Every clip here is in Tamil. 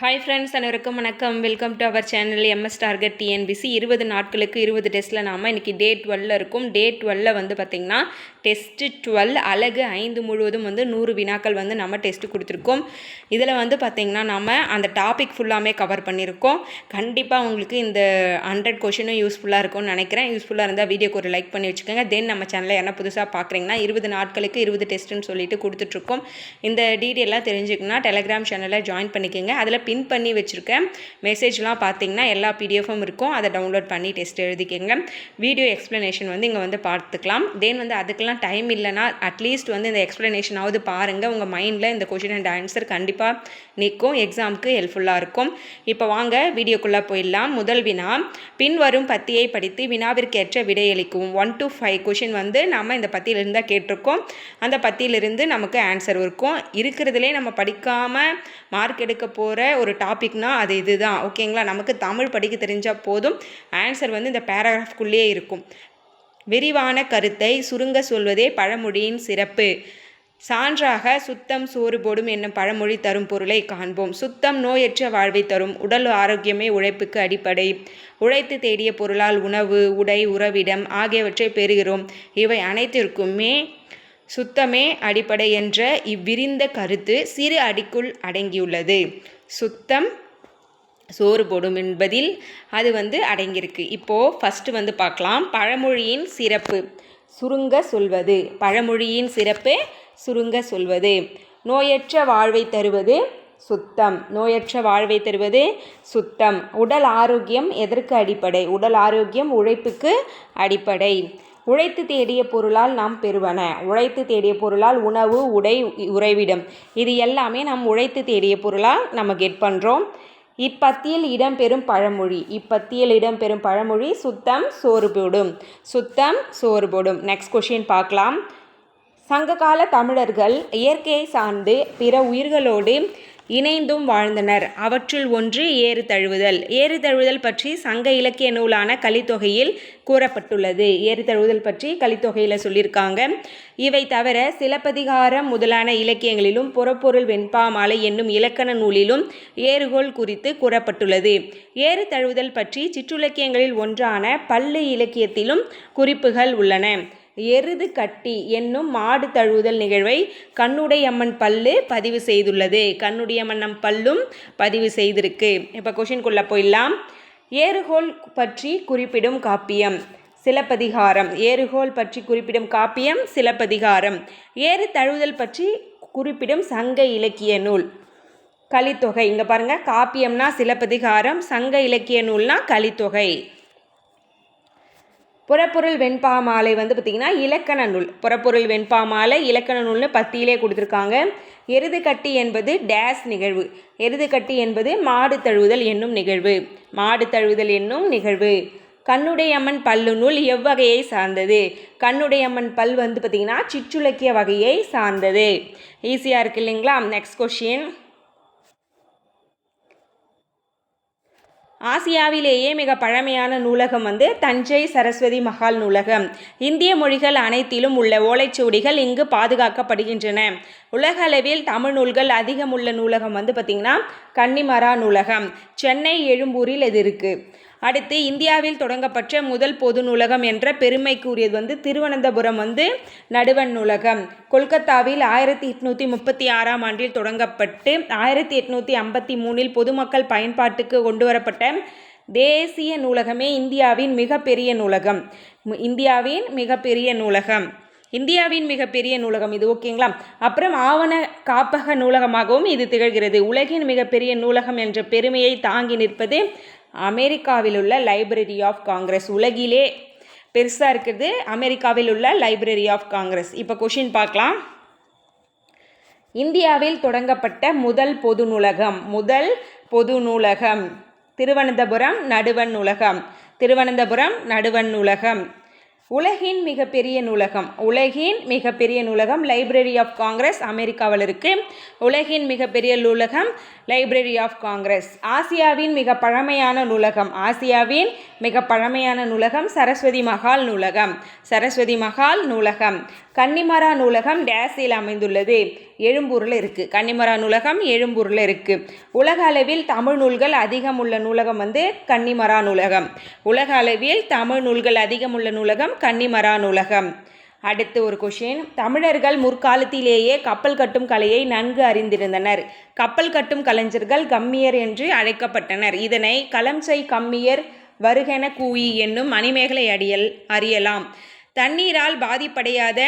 ஹாய் ஃப்ரெண்ட்ஸ் அனைவருக்கும் வணக்கம். Welcome to our channel MS target TNPSC இருபது நாட்களுக்கு இருபது டெஸ்ட்டில் நாம் இன்றைக்கி டே டுவெல்ல இருக்கும். டே டுவெல்ல வந்து பார்த்திங்கன்னா டெஸ்ட்டு டுவெல் அழகு ஐந்து முழுவதும் வந்து நூறு வினாக்கள் வந்து நம்ம டெஸ்ட்டு கொடுத்துருக்கோம். இதில் வந்து பார்த்திங்கன்னா நம்ம அந்த டாபிக் ஃபுல்லாமே கவர் பண்ணியிருக்கோம் கண்டிப்பாக உங்களுக்கு இந்த ஹண்ட்ரட் கொஷினும் யூஸ்ஃபுல்லாக இருக்கும்னு நினைக்கிறேன். யூஸ்ஃபுல்லாக இருந்தால் வீடியோக்கு ஒரு லைக் பண்ணி வச்சுக்கோங்க. தென் நம்ம சேனலில் என்ன புதுசாக பார்க்குறீங்கன்னா இருபது நாட்களுக்கு இருபது டெஸ்ட்டுன்னு சொல்லிட்டு கொடுத்துட்ருக்கோம் இந்த டீட்டெயிலாக தெரிஞ்சுக்கணும்னா டெலகிராம் சேனலில் ஜாயின் பண்ணிக்கோங்க. அதில் பின் பண்ணி வச்சுருக்கேன். மெசேஜ்லாம் பார்த்தீங்கன்னா எல்லா பிடிஎஃபும் இருக்கும். அதை டவுன்லோட் பண்ணி டெஸ்ட் எழுதிக்கங்க. வீடியோ எக்ஸ்ப்ளனேஷன் வந்து இங்கே வந்து பார்த்துக்கலாம். தென் வந்து அதுக்கெல்லாம் டைம் இல்லைனா அட்லீஸ்ட் வந்து இந்த எக்ஸ்ப்ளனேஷனாவது பாருங்கள் உங்கள் மைண்டில் இந்த கொஷின் அண்ட் ஆன்சர் கண்டிப்பாக நிற்கும். எக்ஸாமுக்கு ஹெல்ப்ஃபுல்லாக இருக்கும். இப்போ வாங்க வீடியோக்குள்ளே போயிடலாம். முதல் வினா. பின்வரும் பத்தியை படித்து வினாவிற்கேற்ற விடையளிக்கும் ஒன் டு ஃபைவ் கொஷின் வந்து நம்ம இந்த பத்தியிலிருந்து தான் கேட்டிருக்கோம். அந்த பத்தியிலிருந்து நமக்கு ஆன்சர் இருக்கும். இருக்கிறதுலே நம்ம படிக்காமல் மார்க் எடுக்க போகிற ஒரு டாபிக்னா அது இதுதான். ஓகேங்களா நமக்கு தமிழ் படிக்க தெரிஞ்சால் போதும். ஆன்சர் வந்து இந்த பேராகிராஃப்குள்ளேயே இருக்கும். விரிவான கருத்தை சுருங்க சொல்வதே பழமொழியின் சிறப்பு. சான்றாக சுத்தம் சோறு போடும் என்னும் பழமொழி தரும் பொருளை காண்போம். சுத்தம் நோயற்ற வாழ்வை தரும். உடல் ஆரோக்கியமே உழைப்புக்கு அடிப்படை. உழைத்து தேடிய பொருளால் உணவு உடை உறவிடம் ஆகியவற்றை பெறுகிறோம். இவை அனைத்திற்குமே சுத்தமே அடிப்படை என்ற இவ்விரிந்த கருத்து சிறு அடிக்குள் அடங்கியுள்ளது. சுத்தம் சோறு போடும் என்பதில் அது வந்து அடங்கியிருக்கு. இப்போது ஃபஸ்ட்டு வந்து பார்க்கலாம். பழமொழியின் சிறப்பு. சுருங்க சொல்வது. பழமொழியின் சிறப்பு சுருங்க சொல்வது. நோயற்ற வாழ்வை தருவது சுத்தம். நோயற்ற வாழ்வை தருவது சுத்தம். உடல் ஆரோக்கியம் எதற்கு அடிப்படை? உடல் ஆரோக்கியம் உழைப்புக்கு அடிப்படை. உழைத்து தேடிய பொருளால் நாம் பெறுவன. உழைத்து தேடிய பொருளால் உணவு உடை உறைவிடம். இது எல்லாமே நாம் உழைத்து தேடிய பொருளால் நம்ம கெட் பண்ணுறோம் இப்பத்தியில் இடம்பெறும் பழமொழி. இப்பத்தியில் இடம்பெறும் பழமொழி சுத்தம் சோறு போடும். சுத்தம் சோறு போடும். நெக்ஸ்ட் கொஷின் பார்க்கலாம். சங்ககால தமிழர்கள் இயற்கையை சார்ந்து பிற உயிர்களோடு இணைந்தும் வாழ்ந்தனர். அவற்றுள் ஒன்று ஏறு தழுவுதல். ஏறு தழுவுதல் பற்றி சங்க இலக்கிய நூலான கலித்தொகையில் கூறப்பட்டுள்ளது. ஏறு தழுவுதல் பற்றி கலித்தொகையில் சொல்லியிருக்காங்க. இவை தவிர சிலப்பதிகாரம் முதலான இலக்கியங்களிலும் புறப்பொருள் வெண்பா மாலை என்னும் இலக்கண நூலிலும் ஏறுகோள் குறித்து கூறப்பட்டுள்ளது. ஏறு தழுவுதல் பற்றி சிற்றுலக்கியங்களில் ஒன்றான பல்லு இலக்கியத்திலும் குறிப்புகள் உள்ளன. எருது கட்டி என்னும் மாடு தழுவுதல் நிகழ்வை கண்ணுடையம்மன் பல்லு பதிவு செய்துள்ளது. கண்ணுடையம்மன் பல்லும் பதிவு செய்திருக்கு. இப்போ கொஷின்குள்ளே போயிடலாம். ஏறுகோல் பற்றி குறிப்பிடும் காப்பியம் சிலப்பதிகாரம். ஏறுகோல் பற்றி குறிப்பிடும் காப்பியம் சிலப்பதிகாரம். ஏறு தழுவுதல் பற்றி குறிப்பிடும் சங்க இலக்கிய நூல். கலித்தொகை. இங்கே பாருங்கள் காப்பியம்னா சிலப்பதிகாரம் சங்க இலக்கிய நூல்னா கலித்தொகை. புறப்பொருள் வெண்பா மாலை வந்து பார்த்திங்கன்னா இலக்கண நூல். புறப்பொருள் வெண்பா மாலை இலக்கண நூல்னு பத்தியிலே கொடுத்துருக்காங்க. எருதுக்கட்டி என்பது டேஸ் நிகழ்வு. எருதுக்கட்டி என்பது மாடு தழுவுதல் என்னும் நிகழ்வு. மாடு தழுவுதல் என்னும் நிகழ்வு. கண்ணுடையம்மன் பல்லு நூல் எவ்வகையை சார்ந்தது? கண்ணுடையம்மன் பல் வந்து பார்த்திங்கன்னா சிற்றுலக்கிய வகையை சார்ந்தது. ஈஸியாக இருக்கு இல்லைங்களா? நெக்ஸ்ட் கொஷின் ஆசியாவிலேயே மிக பழமையான நூலகம் வந்து தஞ்சை சரஸ்வதி மகால் நூலகம். இந்திய மொழிகள் அனைத்திலும் உள்ள ஓலைச்சுவடிகள் இங்கு பாதுகாக்கப்படுகின்றன. உலக அளவில் தமிழ் நூல்கள் அதிகம் உள்ள நூலகம் வந்து பார்த்திங்கன்னா கன்னிமரா நூலகம். சென்னை எழும்பூரில் இது இருக்குது அடுத்து இந்தியாவில் தொடங்கப்பட்ட முதல் பொது நூலகம் என்ற பெருமைக்குரியது வந்து திருவனந்தபுரம் வந்து நடுவன் நூலகம். கொல்கத்தாவில் ஆயிரத்தி எட்நூற்றி முப்பத்தி ஆறாம் ஆண்டில் தொடங்கப்பட்டு ஆயிரத்தி எட்நூற்றி ஐம்பத்தி மூணில் பொதுமக்கள் பயன்பாட்டுக்கு கொண்டு வரப்பட்ட தேசிய நூலகமே இந்தியாவின் மிகப்பெரிய நூலகம். இந்தியாவின் மிகப்பெரிய நூலகம். இந்தியாவின் மிகப்பெரிய நூலகம் இது ஓகேங்களா? அப்புறம் ஆவண காப்பக நூலகமாகவும் இது திகழ்கிறது. உலகின் மிகப்பெரிய நூலகம் என்ற பெருமையை தாங்கி நிற்பது அமெரிக்காவில் உள்ள லைப்ரரி ஆஃப் காங்கிரஸ் உலகிலே பெருசாக இருக்கிறது அமெரிக்காவில் உள்ள லைப்ரரி ஆஃப் காங்கிரஸ் இப்போ கொஷின் பார்க்கலாம். இந்தியாவில் தொடங்கப்பட்ட முதல் பொது நூலகம். முதல் பொது நூலகம். திருவனந்தபுரம் நடுவன் நூலகம். திருவனந்தபுரம் நடுவன் நூலகம். உலகின் மிகப்பெரிய நூலகம் உலகின் மிகப்பெரிய நூலகம் லைப்ரரி ஆஃப் காங்கிரஸ் அமெரிக்காவில் இருக்குது உலகின் மிகப்பெரிய நூலகம் லைப்ரரி ஆஃப் காங்கிரஸ் ஆசியாவின் மிக பழமையான நூலகம் ஆசியாவின் மிக பழமையான நூலகம் சரஸ்வதி மகால் நூலகம். சரஸ்வதி மகால் நூலகம். கன்னிமரா நூலகம் டேஸில் அமைந்துள்ளது. எழும்பூரில் இருக்குது கன்னிமரா நூலகம் எழும்பூரில் இருக்குது உலக அளவில் தமிழ் நூல்கள் அதிகம் உள்ள நூலகம் வந்து கன்னிமரா நூலகம். உலக அளவில் தமிழ் நூல்கள் அதிகம் உள்ள நூலகம் கன்னிமரா நூலகம். அடுத்து ஒரு கொஷின் தமிழர்கள் முற்காலத்திலேயே கப்பல் கட்டும் கலையை நன்கு அறிந்திருந்தனர். கப்பல் கட்டும் கலைஞர்கள் கம்மியர் என்று அழைக்கப்பட்டனர். இதனை களம்சை கம்மியர் வருகென கூயி என்னும் மணிமேகலை அடியல் அறியலாம். தண்ணீரால் பாதிப்படையாத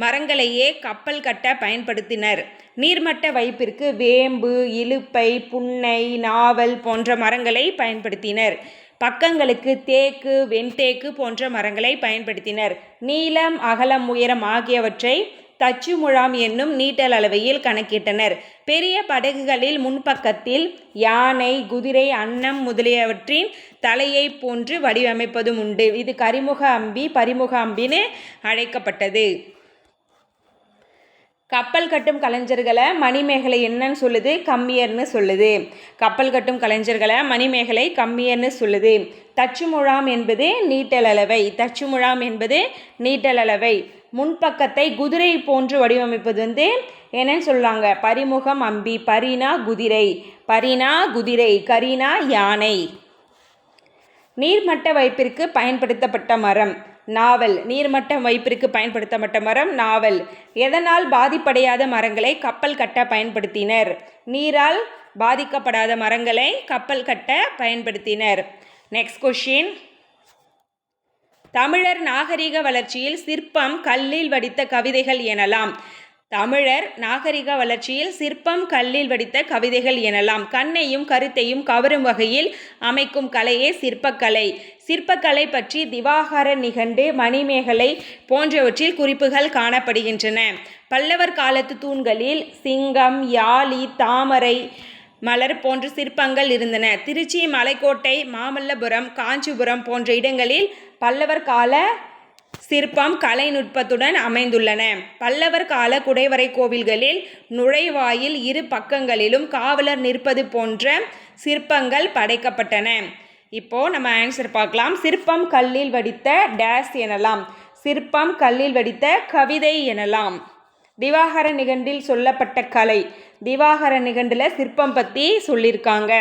மரங்களையே கப்பல் கட்ட பயன்படுத்தினர். நீர்மட்ட வைப்பிற்கு வேம்பு இலுப்பை புன்னை நாவல் போன்ற மரங்களை பயன்படுத்தினர். பக்கங்களுக்கு தேக்கு வெண்தேக்கு போன்ற மரங்களை பயன்படுத்தினர். நீளம் அகலம் உயரம் ஆகியவற்றை தச்சு முழாம் என்னும் நீட்டல் அளவையில் கணக்கிட்டனர். பெரிய படகுகளில் முன்பக்கத்தில் யானை குதிரை அன்னம் முதலியவற்றின் தலையை போன்று வடிவமைப்பதும் உண்டு. இது கரிமுக அம்பி பரிமுக அம்பின்னு அழைக்கப்பட்டது. கப்பல் கட்டும் கலைஞர்களை மணிமேகலை என்னன்னு சொல்லுது கம்மியர்னு சொல்லுது. கப்பல் கட்டும் கலைஞர்களை மணிமேகலை கம்மியர்னு சொல்லுது. தச்சு முழாம் என்பது நீட்டலளவை தச்சுமுழாம் என்பது நீட்டலளவை முன்பக்கத்தை குதிரை போன்று வடிவமைப்பது வந்து என்னன்னு சொல்லுவாங்க? பரிமுகம் அம்பி பரினா குதிரை. பரினா குதிரை. கரினா யானை. நீர்மட்ட வைப்பிற்கு பயன்படுத்தப்பட்ட மரம் நாவல். நீர்மட்ட வைப்பிற்கு பயன்படுத்தப்பட்ட மரம் நாவல். எதனால் பாதிப்படையாத மரங்களை கப்பல் கட்ட பயன்படுத்தினர்? நீரால் பாதிக்கப்படாத மரங்களை கப்பல் கட்ட பயன்படுத்தினர். நெக்ஸ்ட் கொஷின் தமிழர் நாகரிக வளர்ச்சியில் சிற்பம் கல்லில் வடித்த கவிதைகள் எனலாம். தமிழர் நாகரிக வளர்ச்சியில் சிற்பம் கல்லில் வடித்த கவிதைகள் எனலாம். கண்ணையும் கருத்தையும் கவரும் வகையில் அமைக்கும் கலையே சிற்பக்கலை. சிற்பக்கலை பற்றி திவாகர நிகண்டு மணிமேகலை போன்றவற்றில் குறிப்புகள் காணப்படுகின்றன. பல்லவர் காலத்து தூண்களில் சிங்கம் யாழி தாமரை மலர் போன்ற சிற்பங்கள் இருந்தன. திருச்சி மலைக்கோட்டை மாமல்லபுரம் காஞ்சிபுரம் போன்ற இடங்களில் பல்லவர் கால சிற்பம் கலைநுட்பத்துடன் அமைந்துள்ளன. பல்லவர் கால குடைவரை கோவில்களில் நுழைவாயில் இரு பக்கங்களிலும் காவலர் நிற்பது போன்ற சிற்பங்கள் படைக்கப்பட்டன. இப்போ நம்ம ஆன்சர் பார்க்கலாம். சிற்பம் கல்லில் வடித்த டேஸ் எனலாம். சிற்பம் கல்லில் வடித்த கவிதை எனலாம். திவாகர நிகண்டில் சொல்லப்பட்ட கலை. திவாகர நிகண்டில் சிற்பம் பற்றி சொல்லியிருக்காங்க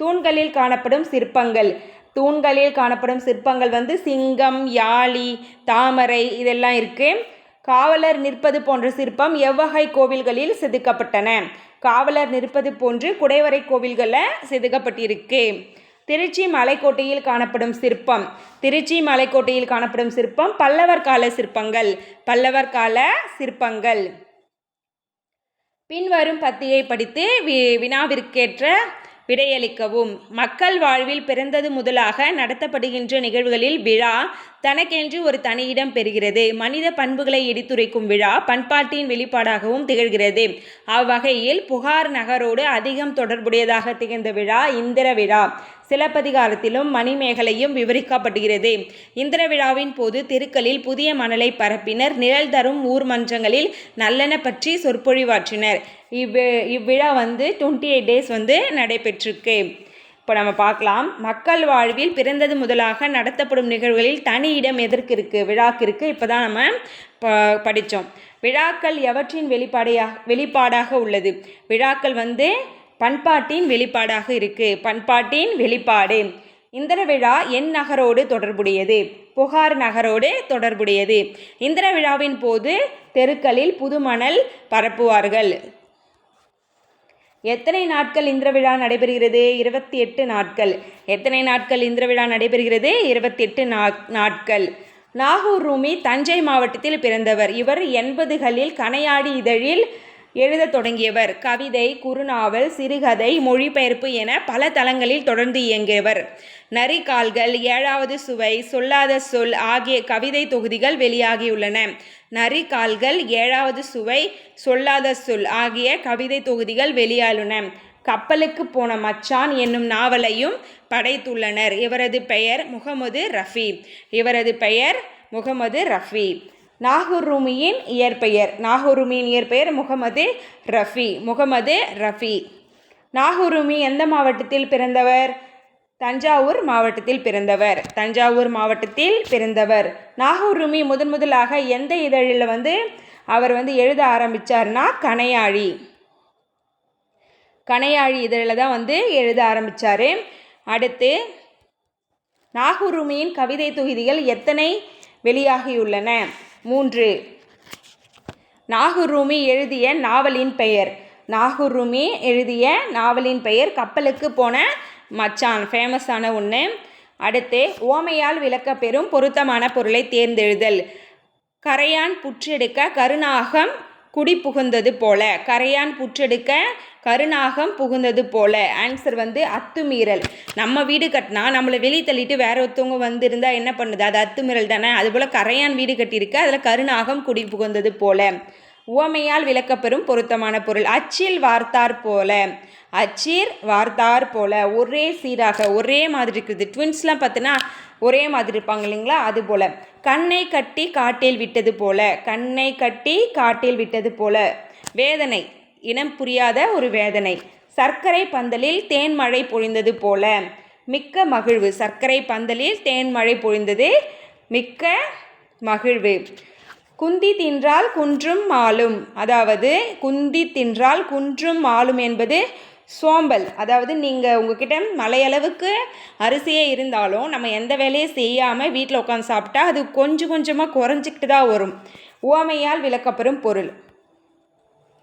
தூண்களில் காணப்படும் சிற்பங்கள். தூண்களில் காணப்படும் சிற்பங்கள் வந்து சிங்கம் யாழி தாமரை இதெல்லாம் இருக்குது காவலர் நிற்பது போன்ற சிற்பம் எவ்வகை கோவில்களில் செதுக்கப்பட்டன. காவலர் நிற்பது போன்று குடைவரை கோவில்களில் செதுக்கப்பட்டிருக்கு. திருச்சி மலைக்கோட்டையில் காணப்படும் சிற்பம். திருச்சி மலைக்கோட்டையில் காணப்படும் சிற்பம் பல்லவர் கால சிற்பங்கள். பல்லவர் கால சிற்பங்கள். பின்வரும் பத்தியை படித்து வி வினாவிற்கேற்ற விடையளிக்கவும். மக்கள் வாழ்வில் பிறந்தது முதலாக நடத்தப்படுகின்ற நிகழ்வுகளில் விழா தனக்கென்று ஒரு தனியிடம் பெறுகிறது. மனித பண்புகளை எடுத்துரைக்கும் விழா பண்பாட்டின் வெளிப்பாடாகவும் திகழ்கிறது. அவ்வகையில் புகார் நகரோடு அதிகம் தொடர்புடையதாக திகழ்ந்த விழா இந்திர விழா. சிலப்பதிகாரத்திலும் மணிமேகலையும் விவரிக்கப்படுகிறது இந்திர விழாவின் போது தெருக்களில் புதிய மணலை பரப்பினர். நிழல் தரும் ஊர் மன்றங்களில் நல்லென பற்றி சொற்பொழிவாற்றினர். இவ்வி இவ்விழா வந்து டுவெண்ட்டி எயிட் டேஸ் வந்து நடைபெற்றிருக்கு. இப்போ நம்ம பார்க்கலாம். மக்கள் வாழ்வில் பிறந்தது முதலாக நடத்தப்படும் நிகழ்வுகளில் தனி இடம் எதற்கு இருக்குது விழாக்கு இருக்குது இப்போ தான் நம்ம ப படித்தோம் விழாக்கள் எவற்றின் வெளிப்பாடையாக வெளிப்பாடாக உள்ளது? விழாக்கள் வந்து பண்பாட்டின் வெளிப்பாடாக இருக்குது பண்பாட்டின் வெளிப்பாடு. இந்திர விழா என் நகரோடு தொடர்புடையது. புகார் நகரோடு தொடர்புடையது. இந்திர விழாவின் போது தெருக்களில் புதுமணல் பரப்புவார்கள். எத்தனை நாட்கள் இந்திர விழா நடைபெறுகிறது? இருபத்தி எட்டு நாட்கள். எத்தனை நாட்கள் இந்திர விழா நடைபெறுகிறது? இருபத்தி எட்டு நாட்கள். நாகூர் ரூமி தஞ்சை மாவட்டத்தில் பிறந்தவர். இவர் எண்பதுகளில் கனையாடி இதழில் எழுதத் தொடங்கியவர். கவிதை குறுநாவல் சிறுகதை மொழிபெயர்ப்பு என பல தளங்களில் தொடர்ந்து இயங்கியவர் நரிகால்கள் ஏழாவது சுவை சொல்லாத சொல் ஆகிய கவிதை தொகுதிகள் வெளியாகியுள்ளன. நரிகால்கள் ஏழாவது சுவை சொல்லாத சொல் ஆகிய கவிதை தொகுதிகள் வெளியாயுள்ளன கப்பலுக்கு போன மச்சான் என்னும் நாவலையும் படைத்துள்ளனர். இவரது பெயர் முகமது ரஃபி. இவரது பெயர் முகமது ரஃபி. நாகூர் ரூமியின் இயற்பெயர். நாகூர் ரூமியின் இயற்பெயர் முகமது ரஃபி. முகமது ரஃபி. நாகூர் ரூமி எந்த மாவட்டத்தில் பிறந்தவர்? தஞ்சாவூர் மாவட்டத்தில் பிறந்தவர். தஞ்சாவூர் மாவட்டத்தில் பிறந்தவர். நாகூர் ரூமி முதன் முதலாக எந்த இதழில் வந்து அவர் வந்து எழுத ஆரம்பித்தார்னா கணையாழி. கணையாழி இதழில் தான் வந்து எழுத ஆரம்பித்தார் அடுத்து நாகூர் ரூமியின் கவிதை தொகுதிகள் எத்தனை வெளியாகியுள்ளன? மூன்று. நாகூர் ரூமி எழுதிய நாவலின் பெயர். நாகூர் ரூமி எழுதிய நாவலின் பெயர் கப்பலுக்கு போன மச்சான் ஃபேமஸான ஒன்று அடுத்து ஓமையால் விளக்கப்பெறும் பொருத்தமான பொருளை தேர்ந்தெழுதல். கரையான் புற்றெடுக்க கருநாகம் குடி புகுந்தது போல. கரையான் புற்றெடுக்க கருநாகம் புகுந்தது போல. ஆன்சர் வந்து அத்துமீறல். நம்ம வீடு கட்டினா நம்மளை வெளியே தள்ளிட்டு வேற ஒருத்தவங்க வந்திருந்தா என்ன பண்ணுது? அது அத்துமீறல் தானே? அதுபோல் கரையான் வீடு கட்டியிருக்கு. அதில் கருணாகம் குடி புகுந்தது போல. உவமையால் விளக்கப்பெறும் பொருத்தமான பொருள். அச்சில் வார்த்தார் போல. அச்சீர் வார்த்தார் போல. ஒரே சீராக ஒரே மாதிரி இருக்குது. ட்வின்ஸ்லாம் பார்த்தீங்கன்னா ஒரே மாதிரி இருப்பாங்க இல்லைங்களா? அது போல. கண்ணை கட்டி காட்டில் விட்டது போல. கண்ணை கட்டி காட்டில் விட்டது போல. வேதனை. இனம் புரியாத ஒரு வேதனை. சர்க்கரை பந்தலில் தேன் மழை பொழிந்தது போல. மிக்க மகிழ்வு. சர்க்கரை பந்தலில் தேன் மழை பொழிந்தது மிக்க மகிழ்வு. குந்தி தின்றால் குன்றும் மாலும் அதாவது குந்தி தின்றால் குன்றும் மாலும் என்பது சோம்பல். அதாவது நீங்கள் உங்ககிட்ட மலையளவுக்கு அரிசியே இருந்தாலும் நம்ம எந்த வேலையும் செய்யாமல் வீட்டில் உட்காந்து சாப்பிட்டா அது கொஞ்சம் கொஞ்சமாக குறைஞ்சிக்கிட்டு தான் வரும். உவமையால் விளக்கப்பெறும் பொருள்.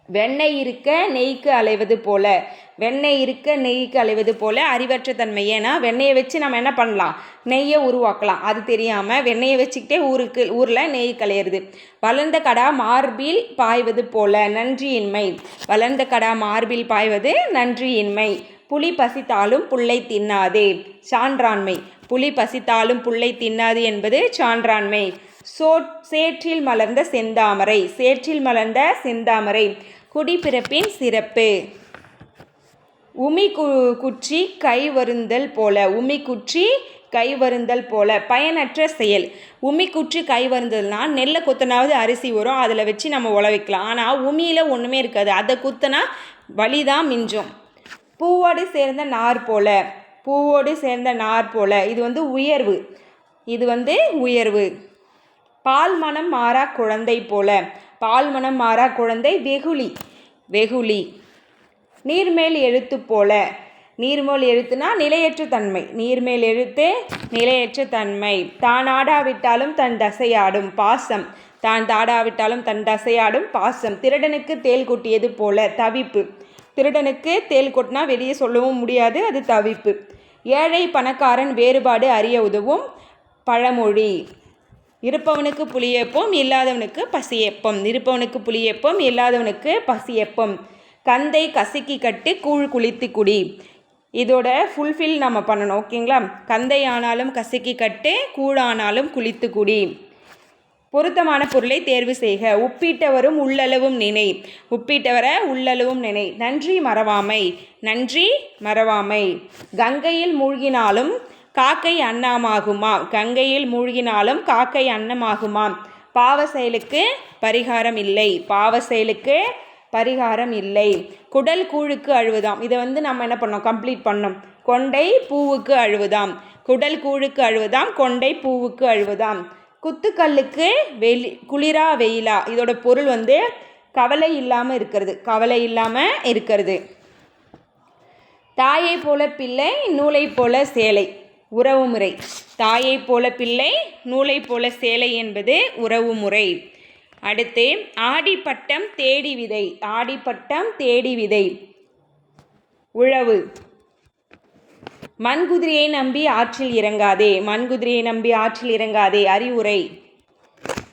வெண்ணெய் இருக்க நெய்க்கு அலைவது போல. வெண்ணெய் இருக்க நெய்க்கு அலைவது போல அறிவற்ற தன்மை. ஏன்னா வெண்ணெயை வச்சு நம்ம என்ன பண்ணலாம்? நெய்யை உருவாக்கலாம். அது தெரியாமல் வெண்ணெயை வச்சுக்கிட்டே ஊருக்கு ஊரில் நெய் கலையிறது. வளர்ந்த கடா மார்பில் பாய்வது போல. நன்றியின்மை. வளர்ந்த கடா மார்பில் பாய்வது நன்றியின்மை. புலி பசித்தாலும் புல்லை தின்னாதே. சான்றாண்மை. புலி பசித்தாலும் புல்லை தின்னாது என்பது சான்றாண்மை. சோ சேற்றில் மலர்ந்த செந்தாமரை. சேற்றில் மலர்ந்த செந்தாமரை. குடிப்பிறப்பின் சிறப்பு. உமி கு குற்றி கை வருந்தல் போல. உமி குற்றி கை வருந்தல் போல. பயனற்ற செயல். உமி குற்றி கை வருந்தல்னா நெல்லை குத்தினாவது அரிசி வரும். அதில் வச்சு நம்ம உழவிக்கலாம் ஆனால் உமியில் ஒன்றுமே இருக்காது. அதை குத்தினா வலி தான் மிஞ்சும். பூவோடு சேர்ந்த நார் போல. பூவோடு சேர்ந்த நார் போல. இது வந்து உயர்வு. இது வந்து உயர்வு. பால் மனம் மாறா குழந்தை போல. பால்மனம் மாறா குழந்தை வெகுளி. வெகுளி. நீர்மேல் எழுத்து போல. நீர்மேல் எழுத்துனா நிலையற்ற தன்மை. நீர்மேல் எழுத்து நிலையற்ற தன்மை. தான் ஆடாவிட்டாலும் தன் தசையாடும் பாசம். தான் தாடாவிட்டாலும் தன் தசையாடும் பாசம். திருடனுக்கு தேல் கொட்டியது போல தவிப்பு. திருடனுக்கு தேல் கொட்டினா வெளியே சொல்லவும் முடியாது அது தவிப்பு. ஏழை பணக்காரன் வேறுபாடு அறிய உதவும் பழமொழி. இருப்பவனுக்கு புளியேப்பம் இல்லாதவனுக்கு பசியேப்பம் இருப்பவனுக்கு புளியேப்பம் இல்லாதவனுக்கு பசியேப்பம் கந்தை கசக்கி கட்டு கூழ் குளித்து குடி. இதோட ஃபுல்ஃபில் நம்ம பண்ணணும் ஓகேங்களா? கந்தை ஆனாலும் கசக்கி கட்டு கூழானாலும் குளித்து குடி. பொருத்தமான பொருளை தேர்வு செய்க. உப்பிட்டவரும் உள்ளளவும் நினை. உப்பிட்டவர உள்ளளவும் நினை. நன்றி மறவாமை. நன்றி மறவாமை. கங்கையில் மூழ்கினாலும் காக்கை அன்னமாகுமாம் கங்கையில் மூழ்கினாலும் காக்கை அன்னமாகுமாம் பாவ செயலுக்கு பரிகாரம் இல்லை. பாவ செயலுக்கு பரிகாரம் இல்லை. குடல் கூழுக்கு அழுவுதாம். இதை வந்து நம்ம என்ன பண்ணோம்? கம்ப்ளீட் பண்ணோம். கொண்டை பூவுக்கு அழுவதாம். குடல் கூழுக்கு அழுவதாம். கொண்டை பூவுக்கு அழுவதாம். குத்துக்கல்லுக்கு வெளி குளிரா வெயிலா? இதோட பொருள் வந்து கவலை இல்லாமல் இருக்கிறது. கவலை இல்லாமல் இருக்கிறது. தாயை போல பிள்ளை நூலை போல சேலை. உறவுமுறை. தாயை போல பிள்ளை நூலை போல சேலை என்பது உறவுமுறை. அடுத்து ஆடிப்பட்டம் தேடி விதை. ஆடிப்பட்டம் தேடி விதை. உழவு. மண்குதிரையை நம்பி ஆற்றில் இறங்காதே. மண்குதிரையை நம்பி ஆற்றில் இறங்காதே. அறிவுரை.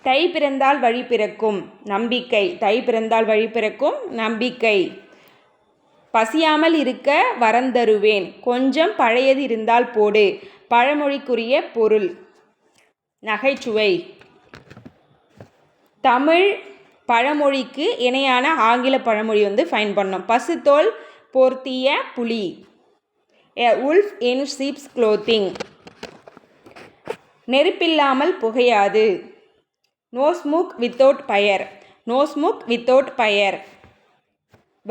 தை பிறந்தால் வழி பிறக்கும். நம்பிக்கை. தை பிறந்தால் வழி பிறக்கும். நம்பிக்கை. பசியாமல் இருக்க வரந்தருவேன். கொஞ்சம் பழையது இருந்தால் போடு. பழமொழிக்குரிய பொருள். நகைச்சுவை. தமிழ் பழமொழிக்கு இணையான ஆங்கில பழமொழி வந்து ஃபைன் பண்ணோம் பசுத்தோல் போர்த்திய புலி. A wolf in sheep's clothing நெருப்பில்லாமல் புகையாது. No smoke without fire. No smoke without fire.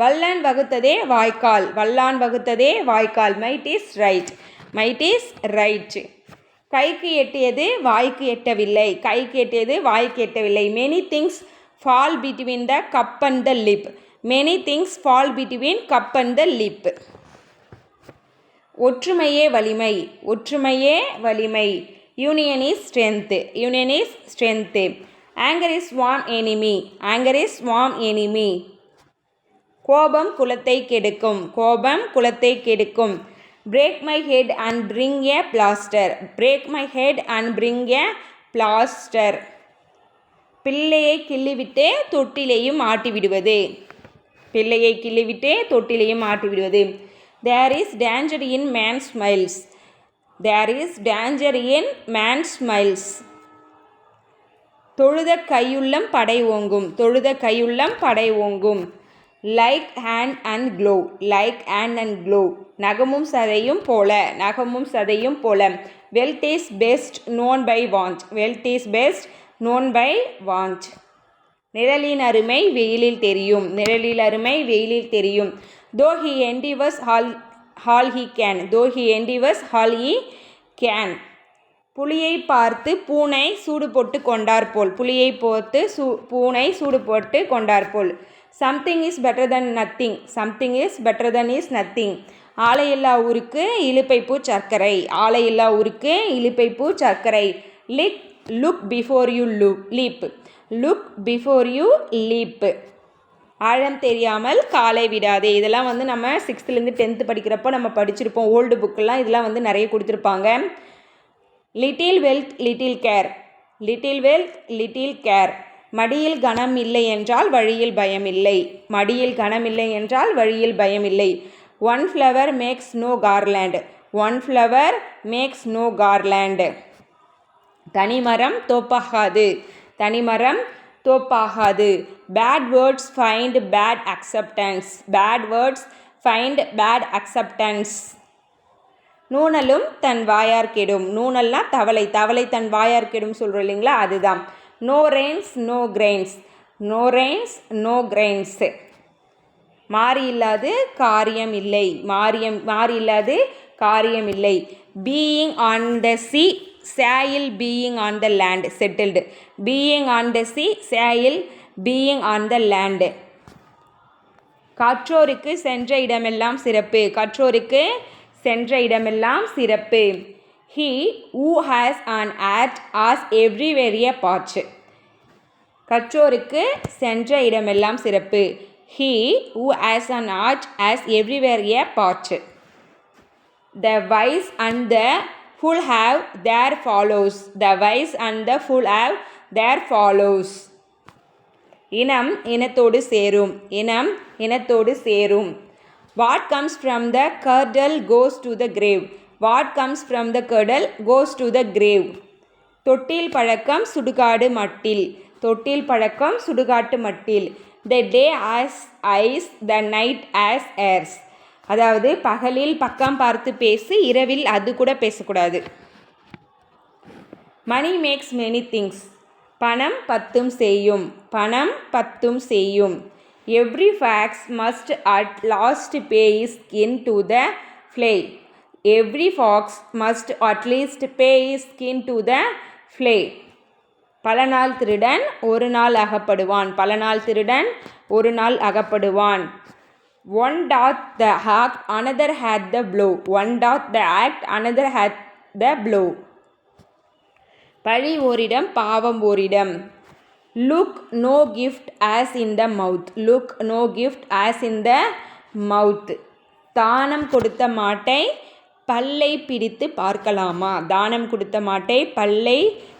Vallan வகுத்ததே வாய்க்கால் வல்லான் வகுத்ததே வாய்க்கால். Might is right might is right கைக்கு எட்டியது வாய்க்கு எட்டவில்லை. கைக்கு எட்டியது வாய்க்கு எட்டவில்லை. Many things fall between the cup and the lip many things fall between cup and the lip ஒற்றுமையே வலிமை. ஒற்றுமையே வலிமை. Union is strength union is strength anger is warm enemy anger is warm enemy கோபம் குலத்தை கெடுக்கும். கோபம் குலத்தை கெடுக்கும். Break my head and bring a plaster break my head and bring a plaster பிள்ளையை கிள்ளிவிட்டு தொட்டிலையும் ஆட்டி விடுவது பிள்ளையை கிள்ளிவிட்டு தொட்டிலையும் ஆட்டி விடுவது there is danger in man smiles there is danger in man smiles தொழுத கையுள்ளம் படை ஓங்கும். தொழுத கையுள்ளம் படை ஓங்கும். Like hand and claw like hand and claw நகமும் சதையும் போல. நகமும் சதையும் போல. Wealth is best known by want wealth is best known by want நிழலின் அருமை வெயிலில் தெரியும். நிழலில் அருமை வெயிலில் தெரியும். Though he endeavours all all he can though he endeavours all he can புலியை பார்த்து பூனை சூடு போட்டு கொண்டார் போல். புலியை பார்த்து சூ பூனை சூடு போட்டு கொண்டார் போல். Something is better than nothing something is better than is nothing ஆலையில்லா ஊருக்கு இழுப்பைப்பூ சர்க்கரை. ஆலையில்லா ஊருக்கு இழுப்பைப்பூ சர்க்கரை. Lick look before you look leap look before you leap ஆழம் தெரியாமல் காலை விடாதே. இதெல்லாம் வந்து நம்ம சிக்ஸ்த்துலேருந்து டென்த்து படிக்கிறப்போ நம்ம படிச்சிருப்போம். ஓல்டு புக்கெல்லாம் இதெல்லாம் வந்து நிறைய கொடுத்துருப்பாங்க. Little wealth little care little wealth little care மடியில் கனம் இல்லை என்றால் வழியில் பயம் இல்லை. மடியில் கனம் இல்லை என்றால் வழியில் பயம் இல்லை. One flower makes no garland one flower makes no garland தனிமரம் தோப்பாகாது. தனிமரம் தோப்பாகாது. Bad words find bad acceptance bad words find bad acceptance நூனலும் தன் வாயார் கெடும். நூனல்னா தவளை. தவளை தன் வாயார் கெடும் சொல்கிறோம் இல்லைங்களா? அதுதான். No rains no grains no rains no grains மாறி இல்லாது காரியம் இல்லை. மாரியம் மாறி இல்லாது காரியம் இல்லை. Being on the sea sail being on the land settled being on the sea sail being on the land கற்றோருக்கு சென்ற இடமெல்லாம் சிறப்பு. கற்றோருக்கு சென்ற இடமெல்லாம் சிறப்பு. He who has and art has everywhere a patch கற்றோருக்கு சென்ற இடமெல்லாம் சிறப்பு. He who has an art has everywhere a patch the wise and the fool have their fellows the wise and the fool have their fellows இனம் இனத்தோடு சேரும். இனம் இனத்தோடு சேரும். What comes from the cradle goes to the grave what comes from the cradle goes to the grave தொட்டில் பழக்கம் சுடுகாடு மட்டில். தொட்டில் பழக்கம் சுடுகாட்டு மட்டில். The day has eyes the night has ears அதாவது பகலில் பக்கம் பார்த்து பேசி இரவில் அது கூட பேசக்கூடாது. மணி மேக்ஸ் மெனி திங்ஸ் பணம் பத்தும் செய்யும். பணம் பத்தும் செய்யும். Every fox must at last pay his in to the flay every fox must at least pay his skin to the flay பல நாள் திருடன் ஒரு நாள் அகப்படுவான். பல நாள் திருடன் ஒரு நாள் அகப்படுவான். One doth the act another hath the blow one doth the act another hath the blow பழி ஓரிடம் பாவம் ஓரிடம். Look no gift horse in the mouth look no gift horse in the mouth தானம் கொடுத்த மாட்டை பல்லை பிடித்து பார்க்கலாமா? தானம் கொடுத்த மாட்டை பல்லை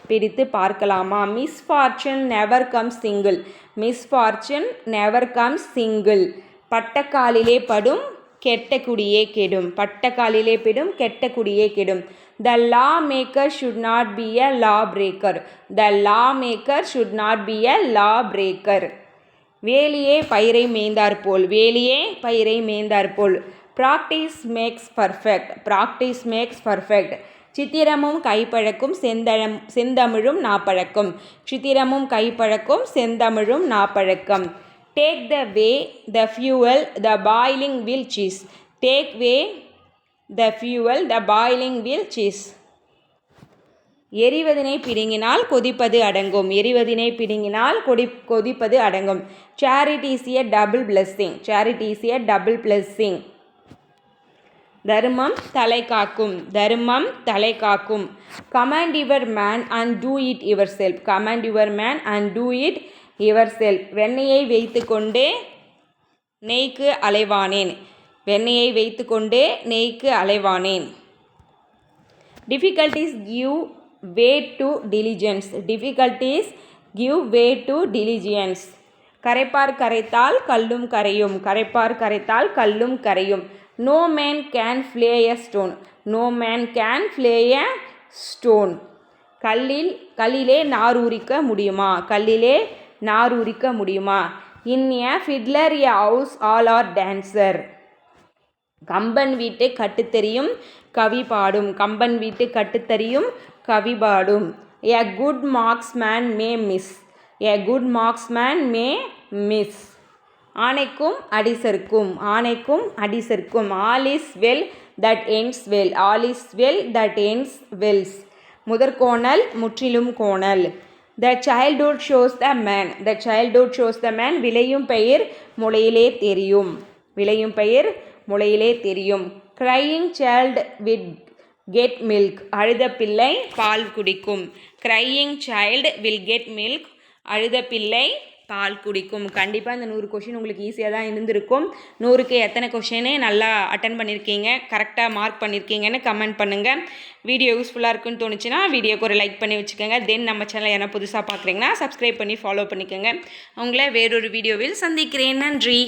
பிடித்து பார்க்கலாமா? Misfortune never come single misfortune never come single பட்டக்காலிலே படும் கெட்ட குடியே கெடும். பட்டக்காலிலே பிடும் கெட்ட குடியே கெடும். The law maker should not be a law breaker the law maker should not be a law breaker வேலியே பயிரை மேய்ந்தாற்போல். வேலியே பயிரை மேய்ந்தாற்போல். Practice makes perfect practice makes perfect சித்திரமும் கைப்பழக்கும் செந்தழம் செந்தமிழும் நாப்பழக்கம். சித்திரமும் கைப்பழக்கும் செந்தமிழும் நாப்பழக்கம். Take the way the fuel the boiling will cease take way the fuel the boiling will cease எரிவதினை பிடுங்கினால் கொதிப்பது அடங்கும். எரிவதினை பிடுங்கினால் கொடி கொதிப்பது அடங்கும். Charity is a double blessing charity is a double blessing தர்மம் தலை காக்கும் தர்மம் தலை காக்கும். Command your man and do it yourself command your man and do it yourself வெண்ணெயை வைத்துக்கொண்டே நெய்க்கு அலைவானேன். வெண்ணெயை வைத்துக்கொண்டே நெய்க்கு அலைவானேன். Difficulties give way to diligence difficulties give way to diligence கரைப்பார் கரைத்தால் கல்லும் கரையும். கரைப்பார் கரைத்தால் கல்லும் கரையும். No man can flay a stone no man can flay a stone கல்லில் கல்லிலே நார் உரிக்க முடியுமா? கல்லிலே நார் உரிக்க முடியுமா? In a fiddler a house all are dancer Kamban வீட்டு கட்டுத்தெரியும் கவி பாடும். கம்பன் வீட்டு கட்டுத்தறியும் கவி பாடும். A good marksman may miss a good marksman may miss ஆணைக்கும் அடிசருக்கும் ஆணைக்கும் அடிசருக்கும் all is well that ends well all is well that ends wells முதற்கோணல் முற்றிலும் கோணல். The childhood shows the man the childhood shows the man விளையும் பெயர் முளையிலே தெரியும். விளையும் பெயர் முளையிலே தெரியும். Crying child will get milk அழுத பிள்ளை பால் குடிக்கும். Crying child will get milk அழுத பிள்ளை பால் குடிக்கும். கண்டிப்பாக இந்த நூறு கொஷின் உங்களுக்கு ஈஸியாக தான் இருந்திருக்கும். நூறுக்கு எத்தனை கொஷினே நல்லா அட்டன் பண்ணியிருக்கீங்க கரெக்டாக மார்க் பண்ணியிருக்கீங்கன்னு கமெண்ட் பண்ணுங்கள் வீடியோ யூஸ்ஃபுல்லாக இருக்குன்னு தோணுச்சுன்னா வீடியோக்கு ஒரு லைக் பண்ணி வச்சுக்கோங்க. தென் நம்ம சேனல் என்ன புதுசாக பார்க்குறீங்கன்னா சப்ஸ்கிரைப் பண்ணி ஃபாலோ பண்ணிக்கோங்க. உங்களை வேறொரு வீடியோவில் சந்திக்கிறேன். நன்றி.